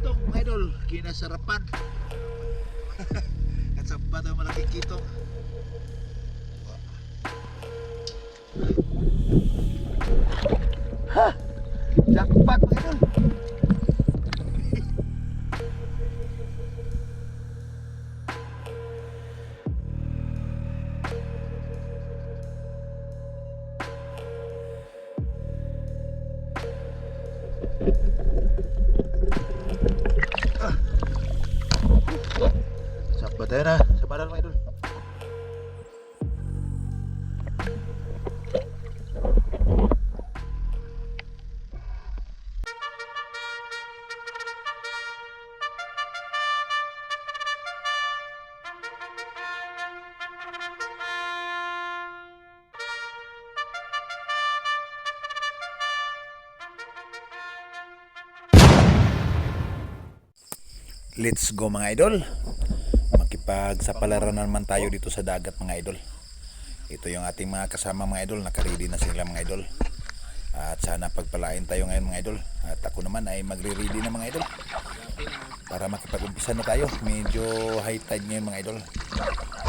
kitong mga idol, kinasarapan. At sa bata malaking kitong. Ha! Jackpot mga idol. Let's go mga idol. Makipagsapalaran na naman tayo dito sa dagat mga idol. Ito yung ating mga kasama mga idol. Nakaready na sila mga idol. At sana pagpalain tayo ngayon mga idol. At ako naman ay magre-ready na mga idol. Para makipag-umpisa na tayo. Medyo high tide ngayon mga idol.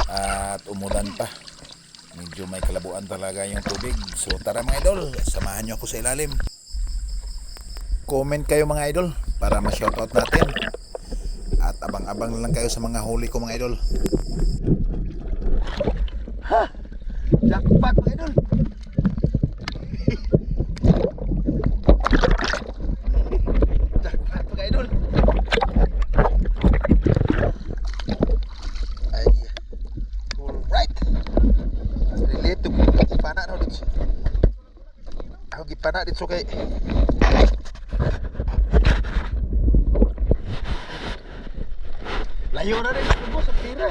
At umulan pa. Medyo may kalabuan talaga yung tubig. So tara mga idol. Samahan nyo ako sa ilalim. Comment kayo mga idol para ma-shoutout natin. At abang-abang na lang kayo sa mga huli ko mga idol. Jackpot mga idol. Jackpot mga idol. Ay. Alright. Relate to gipana no dito. Ako gipana dito kay Layo na rin ako sa tira.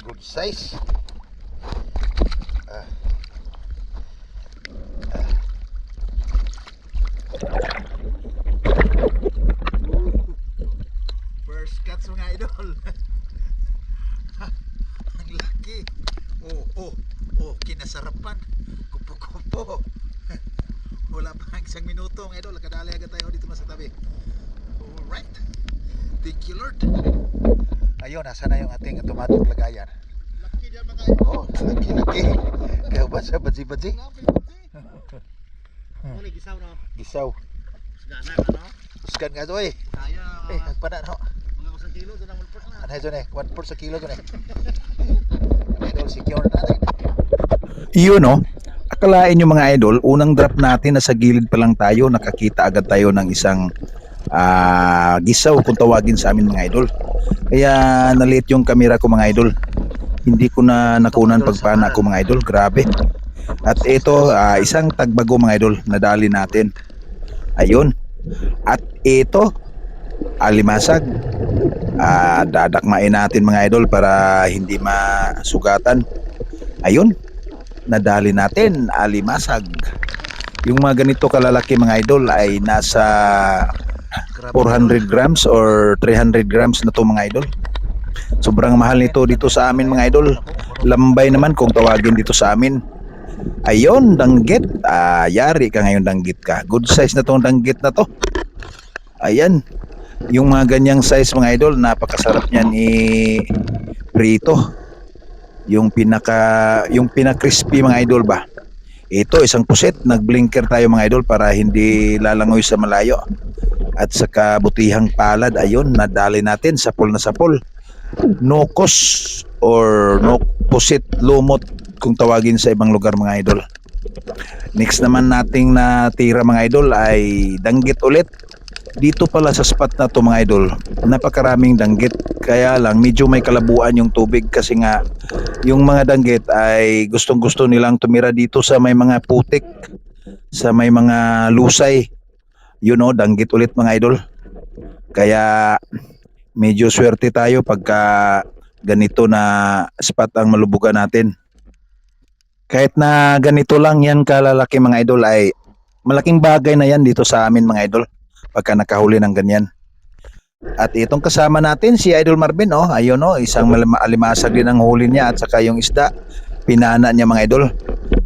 Good size. Kinasarapan. Kupo-kupo. Wala pa ang isang minuto mga idol. Kadali agad tayo dito sa tabi. Alright. Thank you Lord. Ayun, nasa na yung ating automatic lagayan. Laki dyan mga idol. Oh, laki-laki. Kaya ba sa badzi-badzi? Ano ni gisaw no? Gisaw. Gana ka no? Uskan nga to eh. Kaya Eh, nagpana no. mga usang kilo dyan ang mulpot na. Ano yun eh? 1 sa kilo to eh. Idol, secure natin. Yun no. Akalain nyo mga idol, unang drop natin nasa gilid pa lang tayo, nakakita agad tayo ng isang ah, gisaw kung tawagin sa amin mga idol. Kaya nalit yung kamera ko mga idol. Hindi ko na nakunan pagpana ko mga idol, grabe. At ito, ah, isang tagbago mga idol, nadali natin. Ayun. At ito, alimasag. Ah, dadakmain natin mga idol para hindi masugatan. Ayun, nadali natin alimasag. Yung mga ganito kalalaki mga idol ay nasa 400 grams or 300 grams na to mga idol. Sobrang mahal nito dito sa amin mga idol. Lambay naman kung tawagin dito sa amin. Ayun, danggit. Ah, yari ka ngayon danggit ka. Good size na tong danggit na to. Ayan. Yung mga ganyang size mga idol, napakasarap niyan i prito. Yung pinaka yung pinaka-crispy mga idol ba. Ito isang puset, nag-blinker tayo mga idol para hindi lalangoy sa malayo. At sa kabutihang palad, ayun, nadali natin sapol na sapol. Nokos or no pusit lumot kung tawagin sa ibang lugar mga idol. Next naman nating natira mga idol ay danggit ulit. Dito pala sa spot na to mga idol, napakaraming danggit. Kaya lang medyo may kalabuan yung tubig kasi nga yung mga danggit ay gustong gusto nilang tumira dito sa may mga putik, sa may mga lusay. You know, danggit ulit mga idol. Kaya medyo swerte tayo pagka ganito na spot ang malubugan natin. Kahit na ganito lang yan kalalaki mga idol ay malaking bagay na yan dito sa amin mga idol pagka nakahuli ng ganyan. At itong kasama natin si Idol Marvin, oh, ayun oh, isang alimasag din ang huli niya at saka yung isda, pinana niya mga idol.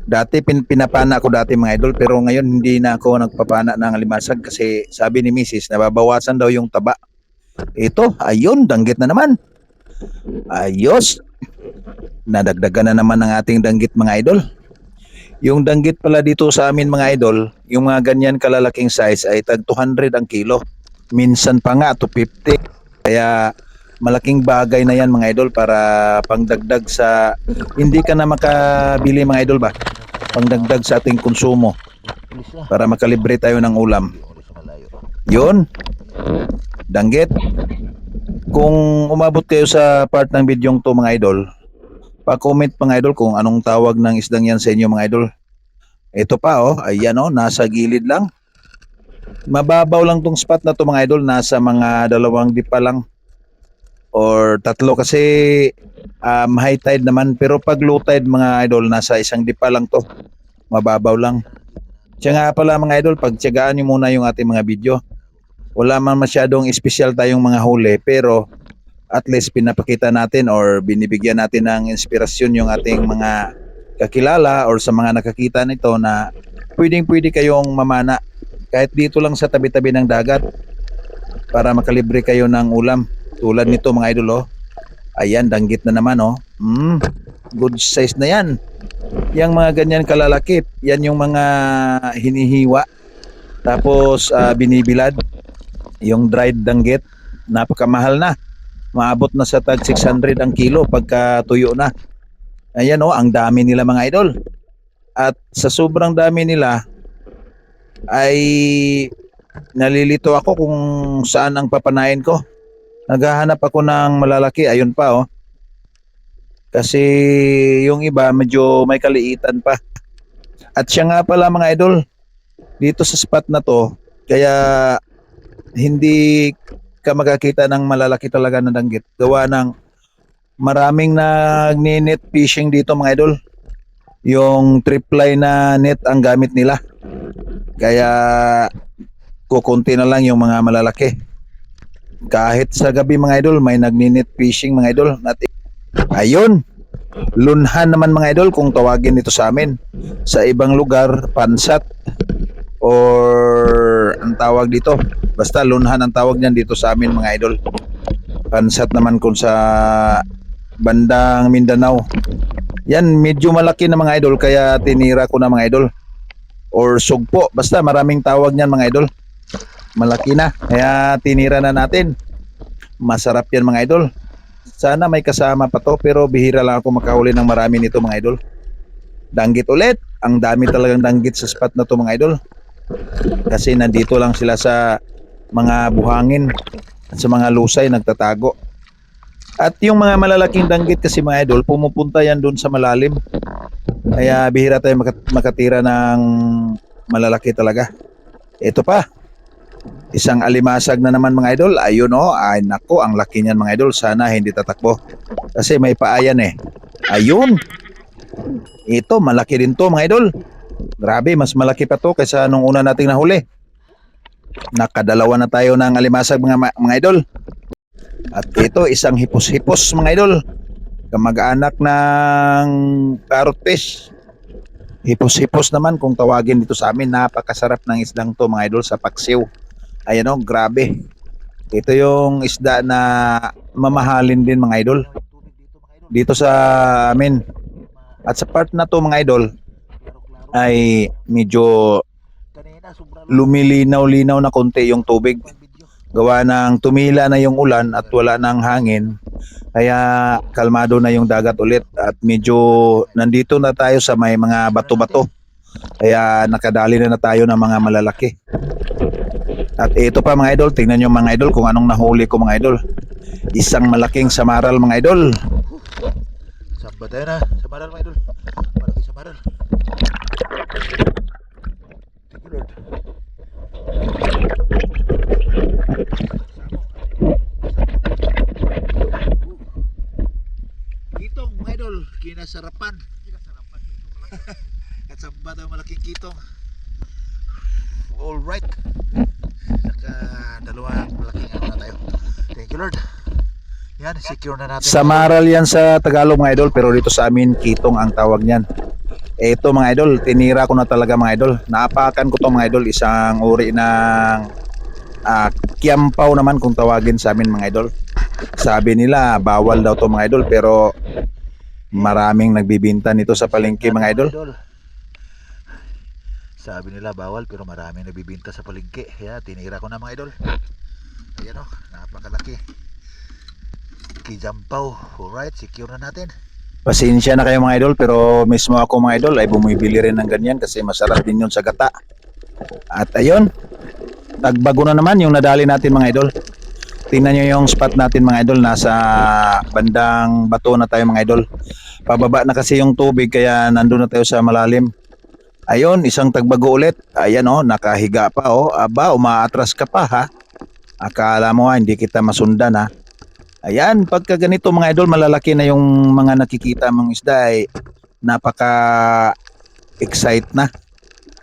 Dati pin, pinapana ko dati mga idol pero ngayon hindi na ako nagpapana ng alimasag kasi sabi ni Mrs. nababawasan daw yung taba. Ito, ayun, danggit na naman. Ayos. Nadagdagan na naman ang ating danggit mga idol. Yung danggit pala dito sa amin mga idol, yung mga ganyan kalalaking size ay tag 200 ang kilo. Minsan pa nga 250. Kaya malaking bagay na yan mga idol para pangdagdag sa hindi ka na makabili mga idol ba? Pangdagdag sa ating konsumo para makalibre tayo ng ulam. Yun. Danggit. Kung umabot kayo sa part ng bidyong to mga idol, pa-comment mga idol kung anong tawag ng isdang yan sa inyo mga idol. Ito pa oh, ayan oh, nasa gilid lang. Mababaw lang tong spot na to mga idol, nasa mga dalawang dipa lang or tatlo kasi um, high tide naman pero pag low tide mga idol nasa isang dipa lang to. Mababaw lang. Siya nga pala mga idol, pagtyagaan nyo muna yung ating mga video. Wala man masyadong espesyal tayong mga huli pero at least pinapakita natin or binibigyan natin ng inspirasyon yung ating mga kakilala or sa mga nakakita nito na pwedeng pwede kayong mamana kahit dito lang sa tabi-tabi ng dagat para makalibre kayo ng ulam tulad nito mga idol oh. Ayan, danggit na naman oh. Mm, good size na yan. Yang mga ganyan kalalakip, yan yung mga hinihiwa. Tapos ah, binibilad. Yung dried danggit, napakamahal na. Maabot na sa tag 600 ang kilo pagka tuyo na. Ayan oh, ang dami nila mga idol. At sa sobrang dami nila ay nalilito ako kung saan ang papanain ko. Naghahanap ako ng malalaki, ayun pa oh. Kasi yung iba medyo may kaliitan pa. At siya nga pala mga idol, dito sa spot na to, kaya hindi ka makakita ng malalaki talaga na danggit. Gawa ng maraming nagni-net fishing dito mga idol. Yung triply na net ang gamit nila. Kaya kukunti na lang yung mga malalaki. Kahit sa gabi mga idol, may nagni-net fishing mga idol. At ayun, lunhan naman mga idol kung tawagin ito sa amin. Sa ibang lugar, pansat or ang tawag dito. Basta lunhan ang tawag niyan dito sa amin mga idol. Pansat naman kung sa bandang Mindanao. Yan, medyo malaki na mga idol kaya tinira ko na mga idol. Or sugpo, basta maraming tawag niyan mga idol. Malaki na, kaya tinira na natin. Masarap yan mga idol. Sana may kasama pa to pero bihira lang ako makahuli ng marami nito mga idol. Danggit ulit. Ang dami talagang danggit sa spot na to mga idol. Kasi nandito lang sila sa mga buhangin at sa mga lusay nagtatago. At yung mga malalaking danggit kasi mga idol, pumupunta yan doon sa malalim. Kaya bihira tayo makat- makatira ng malalaki talaga. Ito pa. Isang alimasag na naman mga idol. Ayun oh, ay nako, ang laki niyan mga idol. Sana hindi tatakbo. Kasi may paayan eh. Ayun. Ito, malaki din to mga idol. Grabe, mas malaki pa to kaysa nung una nating nahuli. Nakadalawa na tayo ng alimasag mga, mga idol. At ito, isang hipos-hipos mga idol. Kamag-anak ng parrot fish. Hipos-hipos naman kung tawagin dito sa amin. Napakasarap ng isdang to mga idol sa paksiw. Ayan o, grabe. Ito yung isda na mamahalin din mga idol. Dito sa amin. At sa part na to mga idol ay medyo lumilinaw-linaw na konti yung tubig. Gawa ng tumila na yung ulan at wala nang hangin. Kaya kalmado na yung dagat ulit at medyo nandito na tayo sa may mga bato-bato. Kaya nakadali na na tayo ng mga malalaki. At ito pa mga idol, tingnan nyo mga idol kung anong nahuli ko mga idol. Isang malaking samaral mga idol. Tayo na. Samaral mga idol. Malaki samaral. Thank you Lord. Kitong mga idol, kinasarapan. Kinasarapan dito malaki. At samba tayo malaking kitong. All right. Naka dalawang malaking ano na tayo. you Lord. Yan, secure na natin. Samaral yan sa Tagalog mga idol pero dito sa amin kitong ang tawag niyan. Ito mga idol, tinira ko na talaga mga idol. Naapakan ko to mga idol, isang uri ng ah, kiampaw naman kung tawagin sa amin mga idol. Sabi nila bawal daw to mga idol pero maraming nagbibinta nito sa palengke mga idol. Sabi nila bawal pero marami nagbibinta sa palengke. Kaya tinira ko na mga idol. Ayan o, napakalaki. Kijampaw. Alright, secure na natin. Pasensya na kayo mga idol pero mismo ako mga idol ay bumibili rin ng ganyan kasi masarap din yun sa gata. At ayun, tagbago na naman yung nadali natin mga idol. Tingnan nyo yung spot natin mga idol, nasa bandang bato na tayo mga idol. Pababa na kasi yung tubig kaya nandun na tayo sa malalim. Ayun, isang tagbago ulit. Ayan oh, nakahiga pa oh. Aba, umaatras ka pa ha. Akala mo ha, hindi kita masundan ha. Ayan, pagka ganito mga idol, malalaki na yung mga nakikita mong isda ay napaka excite na.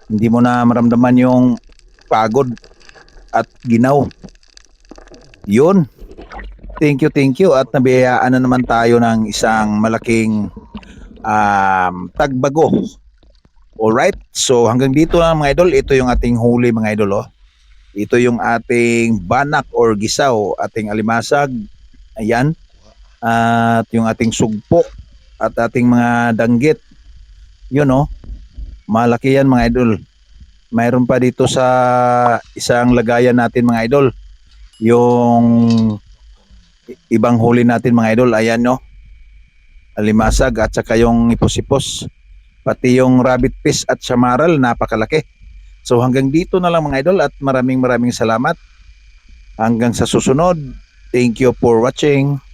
Hindi mo na maramdaman yung pagod at ginaw. Yun. Thank you, thank you. At nabiyayaan na naman tayo ng isang malaking um, tagbago. Alright, so hanggang dito lang mga idol, ito yung ating huli mga idol. Oh. Ito yung ating banak or gisaw, ating alimasag, Ayan. At yung ating sugpo at ating mga danggit. Yun oh. Malaki yan mga idol. Mayroon pa dito sa isang lagayan natin mga idol. Yung ibang huli natin mga idol. Ayan no. Alimasag at saka yung ipos-ipos. Pati yung rabbit fish at samaral napakalaki. So hanggang dito na lang mga idol at maraming maraming salamat. Hanggang sa susunod. Thank you for watching.